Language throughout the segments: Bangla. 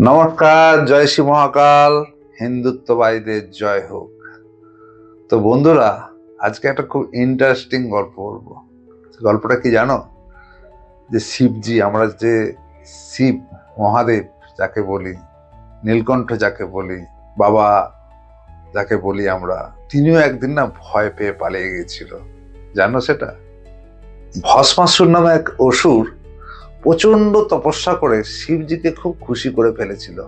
নমস্কার, জয় শ্রী মহাকাল, হিন্দুত্ববাদীদের জয় হোক। তো বন্ধুরা, আজকে একটা খুব ইন্টারেস্টিং গল্প বলব। গল্পটা কি জানো? যে শিবজি, আমরা যে শিব, মহাদেব যাকে বলি, নীলকণ্ঠ যাকে বলি, বাবা যাকে বলি আমরা, তিনিও একদিন না ভয় পেয়ে পালিয়ে গেছিল জানো সেটা? ভস্মাসুর নামে এক অসুর প্রচণ্ড তপস্যা করে শিবজিকে খুব খুশি করে ফেলেছিল।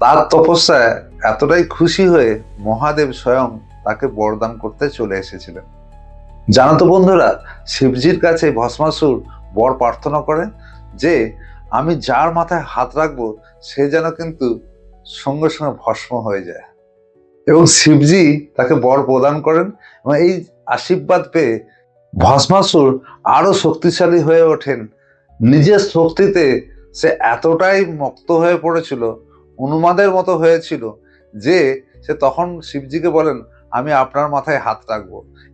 তার তপস্যায় এতটাই খুশি হয়ে মহাদেব স্বয়ং তাকে বরদান করতে চলে এসেছিলেন। জানো তো বন্ধুরা, শিবজির কাছে ভস্মাসুর বর প্রার্থনা করে যে, আমি যার মাথায় হাত রাখব, সে যেন কিন্তু সঙ্গে সঙ্গে ভস্ম হয়ে যায়। এবং শিবজি তাকে বর প্রদান করেন এবং এই আশীর্বাদ পেয়ে ভস্মাসুর আরও শক্তিশালী হয়ে ওঠেন। নিজের শক্তিতে সে এতটাই মক্ত হয়ে পড়েছিল, অনুমাদের মতো হয়েছিল, যে সে তখন শিবজিকে বলেন, আমি আপনার মাথায় হাত রাখব।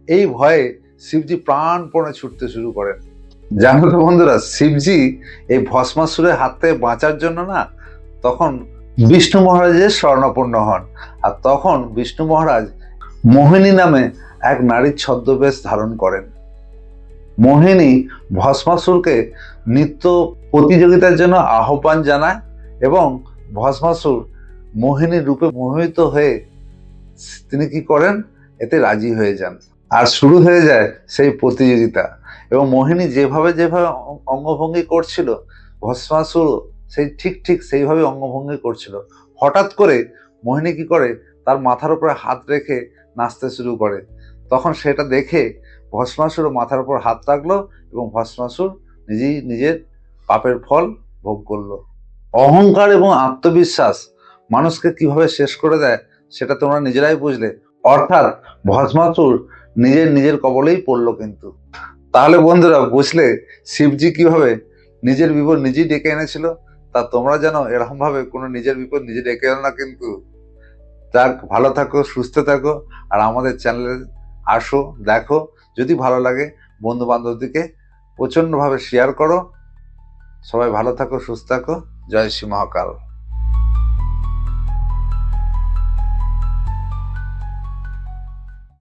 এই ভয়ে শিবজি প্রাণপণে ছুটতে শুরু করেন। জানো তো বন্ধুরা, শিবজি এই ভস্মাসুরের হাত থেকে বাঁচার জন্য না, তখন বিষ্ণু মহারাজের স্বর্ণপূর্ণ হন। আর তখন বিষ্ণু মহারাজ মোহিনী নামে এক নারীর ছদ্মবেশ ধারণ করেন। মোহিনী ভস্মাসুরকে নিত্য প্রতিযোগিতার জন্য আহ্বান জানায় এবং ভস্মাসুর মোহিনীর রূপে মোহিত হয়ে তিনি কি করেন? এতে রাজি হয়ে যান। আর শুরু হয়ে যায় সেই প্রতিযোগিতা। এবং মোহিনী যেভাবে যেভাবে অঙ্গভঙ্গি করছিল, ভস্মাসুর সেই ঠিক ঠিক সেইভাবে অঙ্গভঙ্গি করছিল। হঠাৎ করে মোহিনী কি করে? তার মাথার উপরে হাত রেখে নাচতে শুরু করে। তখন সেটা দেখে ভস্মাসুর মাথার উপর হাত রাখল এবং ভস্মাসুর নিজেই নিজের পাপের ফল ভোগ করল। অহংকার এবং আত্মবিশ্বাস মানুষকে কীভাবে শেষ করে দেয় সেটা তোমরা নিজেরাই বুঝলে। অর্থাৎ ভস্মাসুর নিজের নিজের কবলেই পড়ল কিন্তু। তাহলে বন্ধুরা, বুঝলে শিবজি কীভাবে নিজের বিপদ নিজেই ডেকে এনেছিল? তা তোমরা যেন এরকম ভাবে কোনো নিজের বিপদ নিজে ডেকে এনো না কিন্তু। যাক, ভালো থাকো, সুস্থ থাকো, আর আমাদের চ্যানেলে আসো, দেখো, যদি ভালো লাগে বন্ধু বান্ধবদেরকে প্রচন্ডভাবে শেয়ার করো। সবাই ভালো থাকো, সুস্থ থাকো। জয় শ্রী মহাকাল।